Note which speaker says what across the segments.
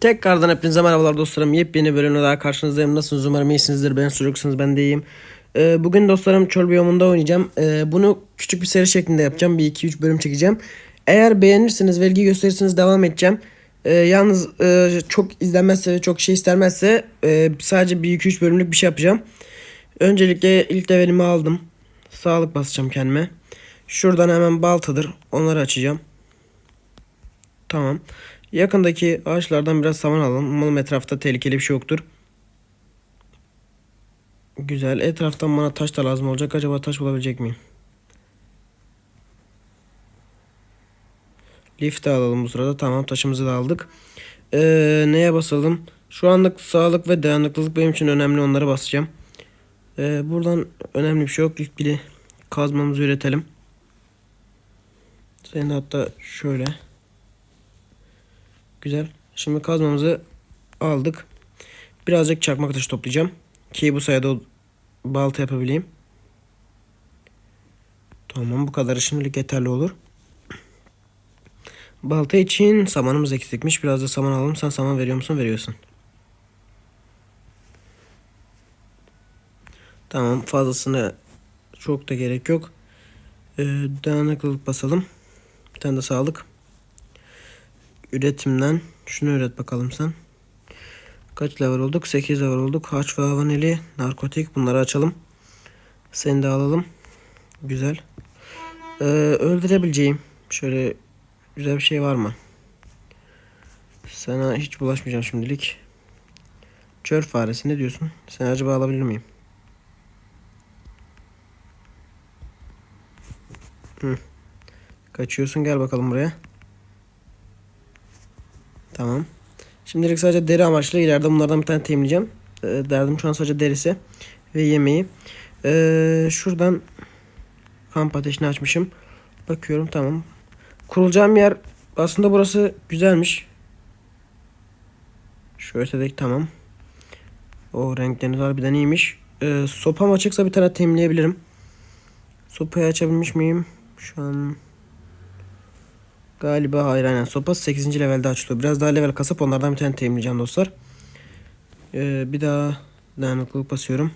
Speaker 1: Tekrardan hepinize merhabalar dostlarım. Yepyeni bölümle daha karşınızdayım. Nasılsınız? Umarım iyisinizdir. Ben çocuksunuz. Ben de iyiyim. Ee, bugün dostlarım çöl biyomunda oynayacağım. Ee, bunu küçük bir seri şeklinde yapacağım. Bir iki üç bölüm çekeceğim. Eğer beğenirseniz ve ilgi gösterirseniz devam edeceğim. Ee, yalnız e, çok izlenmezse ve çok şey istermezse e, sadece bir iki üç bölümlük bir şey yapacağım. Öncelikle ilk levelimi aldım. Sağlık basacağım kendime. Şuradan hemen baltadır. Onları açacağım. Tamam. Yakındaki ağaçlardan biraz saman alalım. Umarım etrafta tehlikeli bir şey yoktur. Güzel. Etraftan bana taş da lazım olacak. Acaba taş bulabilecek miyim? Lif de alalım bu sırada. Tamam taşımızı da aldık. Ee, neye basalım? Şu anlık sağlık ve dayanıklılık benim için önemli. Onları basacağım. Ee, buradan önemli bir şey yok. İlk biri kazmamızı üretelim. Senin hatta şöyle. Güzel. Şimdi kazmamızı aldık. Birazcık çakmak taşı toplayacağım. Ki bu sayede balta yapabileyim. Tamam bu kadarı şimdilik yeterli olur. Balta için samanımız eksikmiş. Biraz da saman alalım. Sen saman veriyor musun? Veriyorsun. Tamam fazlasını çok da gerek yok. Ee, dayanıklılık basalım. Bir tane de sağlık. Üretimden şunu üret bakalım sen. Kaç level olduk? 8 level olduk. Haç ve havaneli, narkotik bunları açalım. Seni de alalım. Güzel. Ee, öldürebileceğim. Şöyle güzel bir şey var mı? Sana hiç bulaşmayacağım şimdilik. Çöl faresi ne diyorsun? Sen acaba alabilir miyim? Hı. Kaçıyorsun gel bakalım buraya. Tamam. Şimdilik sadece deri amaçlı ileride bunlardan bir tane temizleyeceğim. Ee, derdim şu an sadece derisi ve yemeği. Ee, şuradan kamp ateşini açmışım. Bakıyorum tamam. Kurulacağım yer aslında burası güzelmiş. Şu ötedeki tamam. O renkleriniz harbiden iyiymiş. Ee, sopam açıksa bir tane temizleyebilirim. Sopayı açabilmiş miyim? Şu an Galiba hayır aynen. Sopa 8. levelde açılıyor. Biraz daha level kasıp onlardan bir tane temizleyeceğim dostlar. Ee, bir daha dayanıklılık basıyorum.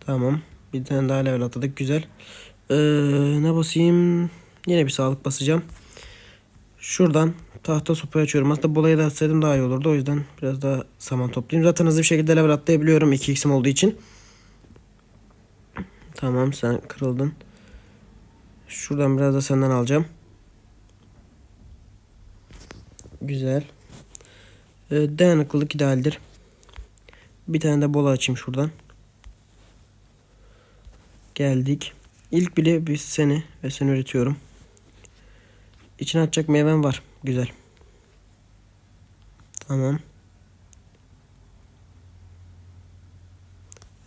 Speaker 1: Tamam. Bir tane daha level atladık. Güzel. Ee, ne basayım? Yine bir sağlık basacağım. Şuradan tahta sopayı açıyorum. Aslında bolayı da atsaydım daha iyi olurdu. O yüzden biraz daha saman toplayayım. Zaten hızlı bir şekilde level atlayabiliyorum. 2x'im olduğu için. Tamam sen kırıldın. Şuradan biraz da senden alacağım. Güzel. Ee, dayanıklılık idealdir. Bir tane de bola açayım şuradan. Geldik. İlk bile biz seni ve seni üretiyorum. İçine atacak meyven var. Güzel. Tamam.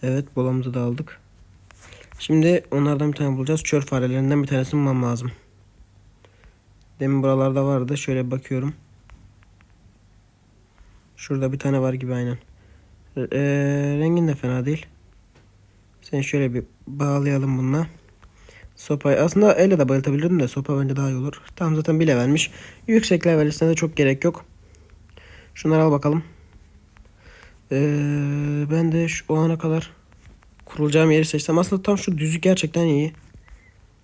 Speaker 1: Evet bolamızı da aldık. Şimdi onlardan bir tane bulacağız. Çöl farelerinden bir tanesini bulmam lazım. Demin buralarda vardı. Şöyle bakıyorum. Şurada bir tane var gibi aynen. Ee, rengin de fena değil. Sen şöyle bir bağlayalım bununla. Sopayı aslında elle de bayıltabilirdim de sopa bence daha iyi olur. Tam zaten bir levelmiş. Yüksek level de çok gerek yok. Şunları al bakalım. Ee, ben de şu o ana kadar kurulacağım yeri seçsem. Aslında tam şu düzlük gerçekten iyi.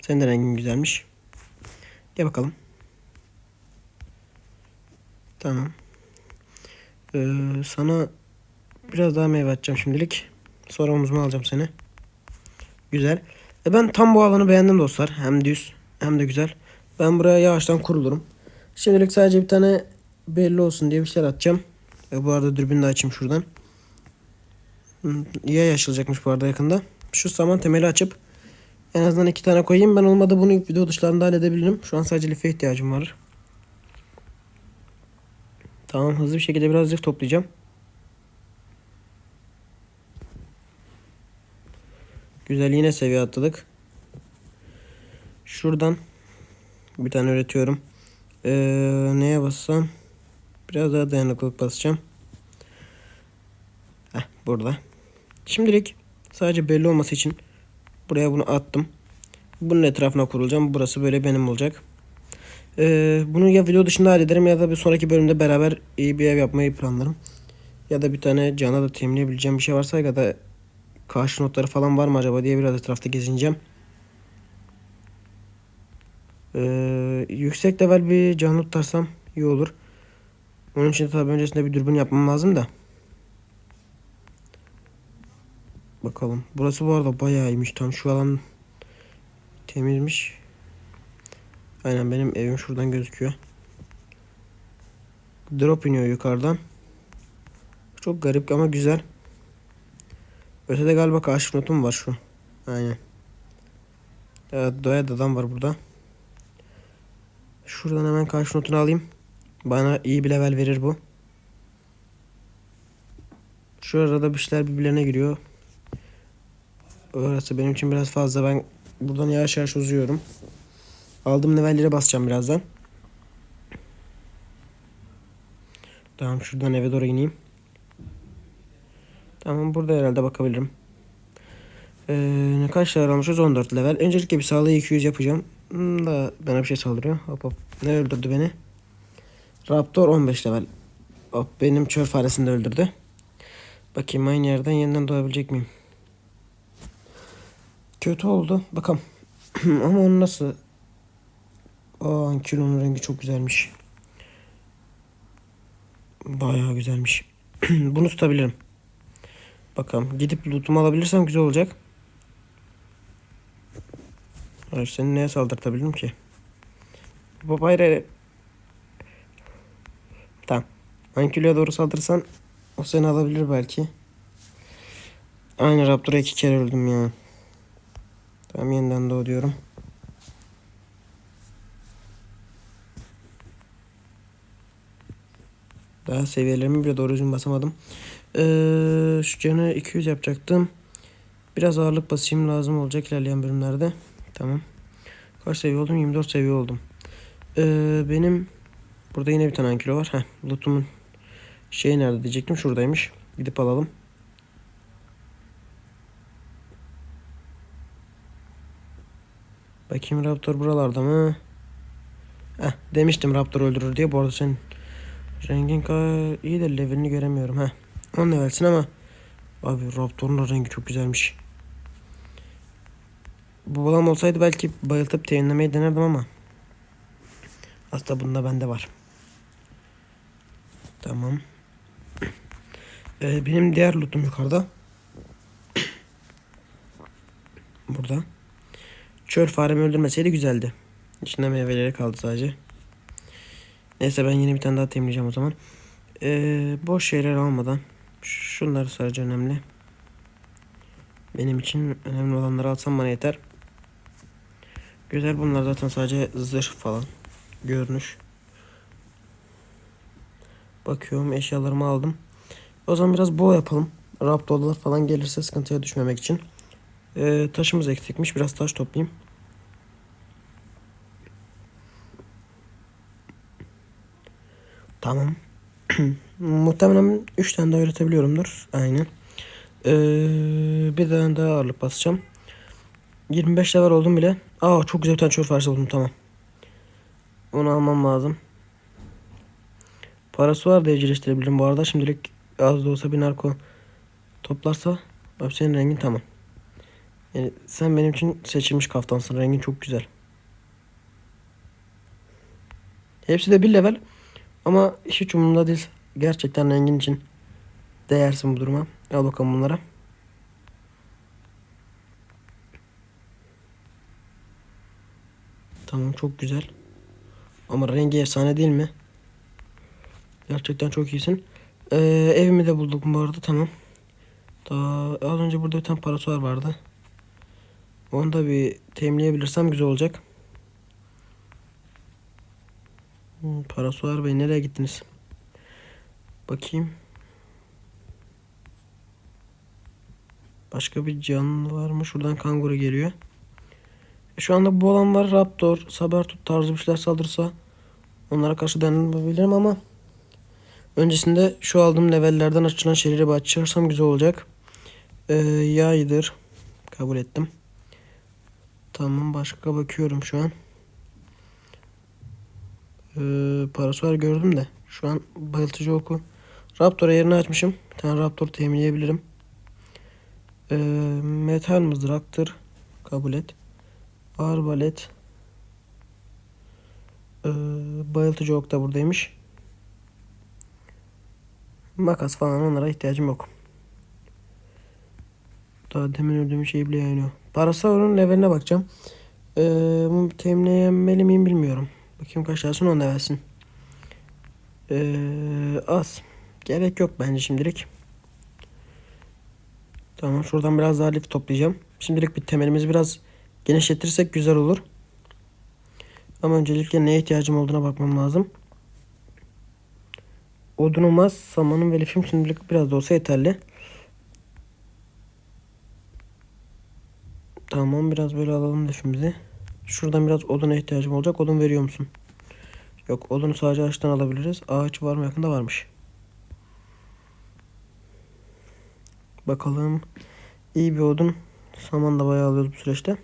Speaker 1: Senin de rengin güzelmiş. Gel bakalım. Tamam. Ee, sana biraz daha meyve atacağım şimdilik. Sonra omuzuma alacağım seni. Güzel. E ben tam bu alanı beğendim dostlar. Hem düz hem de güzel. Ben buraya yavaştan kurulurum. Şimdilik sadece bir tane belli olsun diye bir şeyler atacağım. E bu arada dürbünü de açayım şuradan. Hı, Yay açılacakmış bu arada yakında. Şu saman temeli açıp en azından iki tane koyayım. Ben olmadı bunu video dışlarında halledebilirim. Şu an sadece life ihtiyacım var. Tamam hızlı bir şekilde biraz zırh toplayacağım. Güzel yine seviye atladık. Şuradan bir tane üretiyorum. Ee, neye bassam? Biraz daha dayanıklılık basacağım. Heh, burada. Şimdilik sadece belli olması için buraya bunu attım. Bunun etrafına kurulacağım. Burası böyle benim olacak. Ee, bunu ya video dışında hallederim ya da bir sonraki bölümde beraber iyi bir ev yapmayı planlarım. Ya da bir tane cana da teminleyebileceğim bir şey varsa ya da karşı notları falan var mı acaba diye biraz etrafta gezineceğim. Ee, yüksek level bir canlı tutarsam iyi olur. Onun için tabii öncesinde bir dürbün yapmam lazım da. Bakalım. Burası bu arada bayağı iyiymiş. Tam şu alan temizmiş. Aynen benim evim şuradan gözüküyor. Drop iniyor yukarıdan. Çok garip ama güzel. Ötede galiba kaşif notum var şu. Aynen. Evet, doya adam var burada. Şuradan hemen kaşif notunu alayım. Bana iyi bir level verir bu. Şu arada bir şeyler birbirlerine giriyor. Orası benim için biraz fazla. Ben buradan yavaş yavaş uzuyorum. Aldığım levellere basacağım birazdan. Tamam şuradan eve doğru ineyim. Tamam burada herhalde bakabilirim. Ee, ne kaç level almışız? 14 level. Öncelikle bir sağlığı 200 yapacağım. Hmm, da bana bir şey saldırıyor. Hop hop. Ne öldürdü beni? Raptor 15 level. Hop benim çöl faresini de öldürdü. Bakayım aynı yerden yeniden doğabilecek miyim? Kötü oldu. Bakalım. Ama onu nasıl... Aa kilonun rengi çok güzelmiş. Bayağı güzelmiş. Bunu tutabilirim. Bakalım. Gidip lootumu alabilirsem güzel olacak. Hayır seni neye saldırtabilirim ki? Hayır. Tamam. Ankylo'ya doğru saldırırsan o seni alabilir belki. Aynı Raptor'a iki kere öldüm ya. Tamam yeniden doğ diyorum. Daha seviyelerimi bile doğru düzgün basamadım. Ee, şu canı 200 yapacaktım. Biraz ağırlık basayım lazım olacak ilerleyen bölümlerde. Tamam. Kaç seviye oldum? 24 seviye oldum. Ee, benim burada yine bir tane ankilo var. Heh, lootumun şey nerede diyecektim. Şuradaymış. Gidip alalım. Bakayım Raptor buralarda mı? Heh, demiştim Raptor öldürür diye. Bu arada sen rengin iyi de levelini göremiyorum. Heh. 10 levelsin ama abi Raptor'un rengi çok güzelmiş. Bu balam olsaydı belki bayıltıp teyinlemeyi denerdim ama aslında bunda bende var. Tamam. Ee, benim diğer lootum yukarıda. Burada. Çöl faremi öldürmeseydi güzeldi. İçinde meyveleri kaldı sadece. Neyse ben yine bir tane daha temizleyeceğim o zaman. Ee, boş şeyler almadan. Şunları sadece önemli. Benim için önemli olanları alsam bana yeter. Güzel bunlar zaten sadece zırh falan. Görünüş. Bakıyorum eşyalarımı aldım. O zaman biraz boğa yapalım. Raptorlar falan gelirse sıkıntıya düşmemek için. Ee, taşımız eksikmiş. Biraz taş toplayayım. Tamam. Muhtemelen 3 tane daha üretebiliyorumdur. Aynen. Ee, bir tane daha ağırlık basacağım. 25 level oldum bile. Aa çok güzel bir tane çöl faresi buldum tamam. Onu almam lazım. Parası var da evcilleştirebilirim bu arada. Şimdilik az da olsa bir narko toplarsa abi senin rengin tamam. Yani sen benim için seçilmiş kaftansın. Rengin çok güzel. Hepsi de bir level. Ama hiç umurumda değil. Gerçekten rengin için değersin bu duruma. Al bakalım bunlara. Tamam çok güzel. Ama rengi efsane değil mi? Gerçekten çok iyisin. Ee, evimi de bulduk bu arada tamam. Daha az önce burada bir tane parasuar vardı. Onu da bir temizleyebilirsem güzel olacak. Hmm, Bey nereye gittiniz? Bakayım. Başka bir canlı var mı? Şuradan kanguru geliyor. E, Şu anda bu olan var. Raptor, Sabertooth tarzı bir şeyler saldırsa onlara karşı dayanabilirim ama öncesinde şu aldığım levellerden açılan şeyleri açarsam güzel olacak. Ee, yaydır. Kabul ettim. Tamam başka bakıyorum şu an. Ee, parası var gördüm de. Şu an bayıltıcı oku. Raptor'a yerini açmışım. Bir tane Raptor teminleyebilirim. Ee, metal mızraktır. Kabul et. Arbalet. Ee, bayıltıcı ok da buradaymış. Makas falan onlara ihtiyacım yok. Daha demin öldüğüm şeyi bile yayınlıyor. Parasaur'un leveline bakacağım. Ee, teminleyemeli miyim bilmiyorum. Bakayım kaç tanesini onda versin. Ee, az. Gerek yok bence şimdilik. Tamam şuradan biraz daha lif toplayacağım. Şimdilik bir temelimizi biraz genişletirsek güzel olur. Ama öncelikle neye ihtiyacım olduğuna bakmam lazım. Odunum az, samanım ve lifim şimdilik biraz da olsa yeterli. Tamam biraz böyle alalım lifimizi. Şuradan biraz oduna ihtiyacım olacak. Odun veriyor musun? Yok odunu sadece ağaçtan alabiliriz. Ağaç var mı yakında varmış. Bakalım. İyi bir odun. Saman da bayağı alıyoruz bu süreçte.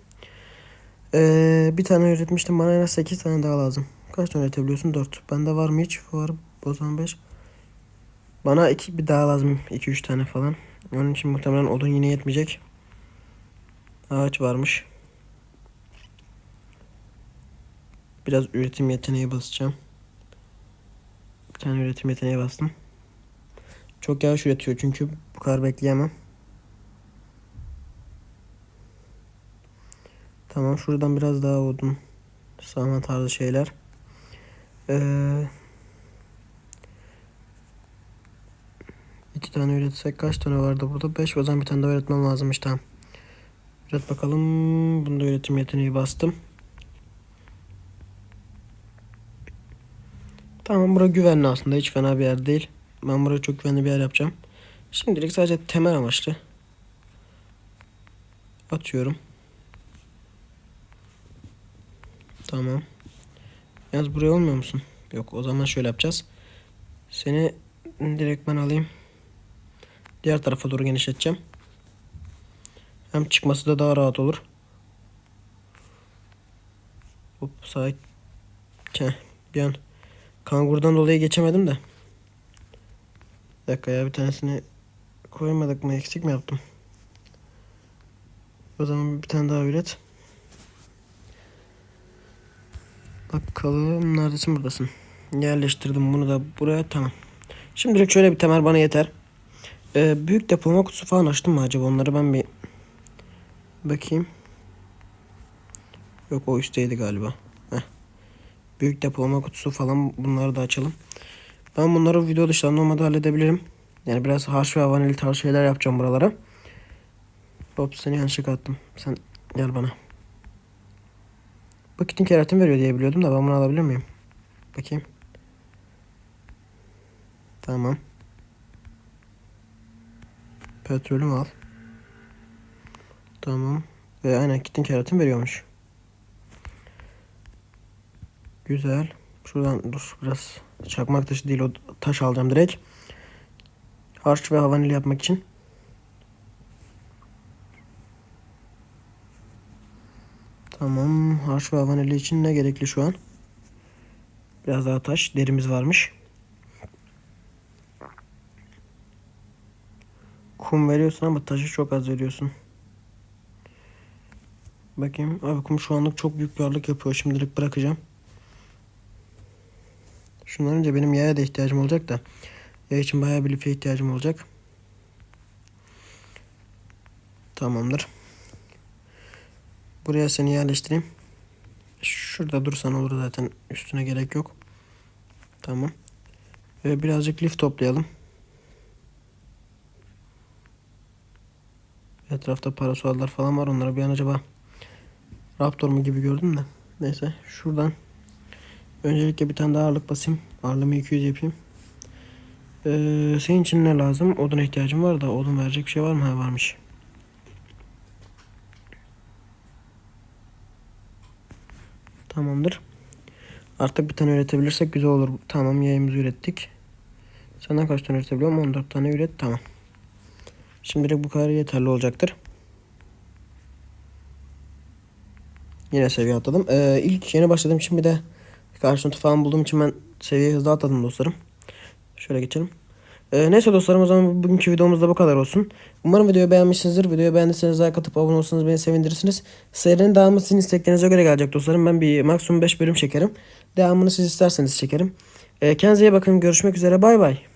Speaker 1: Ee, bir tane üretmiştim. Bana en az 8 tane daha lazım. Kaç tane üretebiliyorsun? 4. Bende var mı hiç? Var. O zaman 5. Bana iki bir daha lazım. 2-3 tane falan. Onun için muhtemelen odun yine yetmeyecek. Ağaç varmış. Biraz üretim yeteneği basacağım. Bir tane üretim yeteneği bastım. Çok yavaş üretiyor çünkü bu kadar bekleyemem. Tamam şuradan biraz daha odun. Saman tarzı şeyler. Ee, iki tane üretsek kaç tane vardı burada? Beş o zaman bir tane daha üretmem lazımmış tamam. Üret bakalım. Bunda üretim yeteneği bastım. Tamam bura güvenli aslında. Hiç fena bir yer değil. Ben burayı çok güvenli bir yer yapacağım. Şimdilik sadece temel amaçlı. Atıyorum. Tamam. Yalnız buraya olmuyor musun? Yok o zaman şöyle yapacağız. Seni direkt ben alayım. Diğer tarafa doğru genişleteceğim. Hem çıkması da daha rahat olur. Hop sağ. Bir an kangurdan dolayı geçemedim de. Bir dakika ya bir tanesini koymadık mı eksik mi yaptım? O zaman bir tane daha üret. Bakalım neredesin buradasın. Yerleştirdim bunu da buraya tamam. Şimdilik şöyle bir temel bana yeter. Ee, büyük depolama kutusu falan açtım mı acaba onları ben bir bakayım. Yok o üstteydi galiba. Büyük depolama kutusu falan bunları da açalım. Ben bunları video dışında normalde halledebilirim. Yani biraz harç ve vanilya tarzı şeyler yapacağım buralara. Hop seni yanlışlıkla attım. Sen gel bana. Paketin keratin veriyor diye biliyordum da ben bunu alabilir miyim? Bakayım. Tamam. Petrolümü al. Tamam. Ve aynen kitin keratin veriyormuş. Güzel. Şuradan dur biraz çakmak taşı değil o taş alacağım direkt. Harç ve havanil yapmak için. Tamam. Harç ve havanili için ne gerekli şu an? Biraz daha taş. Derimiz varmış. Kum veriyorsun ama taşı çok az veriyorsun. Bakayım. Abi kum şu anlık çok büyük bir yapıyor. Şimdilik bırakacağım. Şundan önce benim yaya da ihtiyacım olacak da. Yay için bayağı bir life ihtiyacım olacak. Tamamdır. Buraya seni yerleştireyim. Şurada dursan olur zaten. Üstüne gerek yok. Tamam. Ve birazcık lif toplayalım. Etrafta parasollar falan var. Onlara bir an acaba Raptor mu gibi gördüm de. Neyse şuradan öncelikle bir tane daha ağırlık basayım. Ağırlığımı 200 yapayım. Ee, senin için ne lazım? Oduna ihtiyacım var da odun verecek bir şey var mı? Ha varmış. Tamamdır. Artık bir tane üretebilirsek güzel olur. Tamam yayımızı ürettik. Senden kaç tane üretebiliyorum? 14 tane üret. Tamam. Şimdilik bu kadar yeterli olacaktır. Yine seviye atladım. Ee, ilk yeni başladığım için bir de Karşı notu falan bulduğum için ben seviyeyi hızlı atladım dostlarım. Şöyle geçelim. Ee, neyse dostlarım o zaman bugünkü videomuz da bu kadar olsun. Umarım videoyu beğenmişsinizdir. Videoyu beğendiyseniz like atıp abone olursanız beni sevindirirsiniz. Serinin devamı sizin isteklerinize göre gelecek dostlarım. Ben bir maksimum 5 bölüm çekerim. Devamını siz isterseniz çekerim. Ee, kendinize iyi bakın. Görüşmek üzere. Bay bay.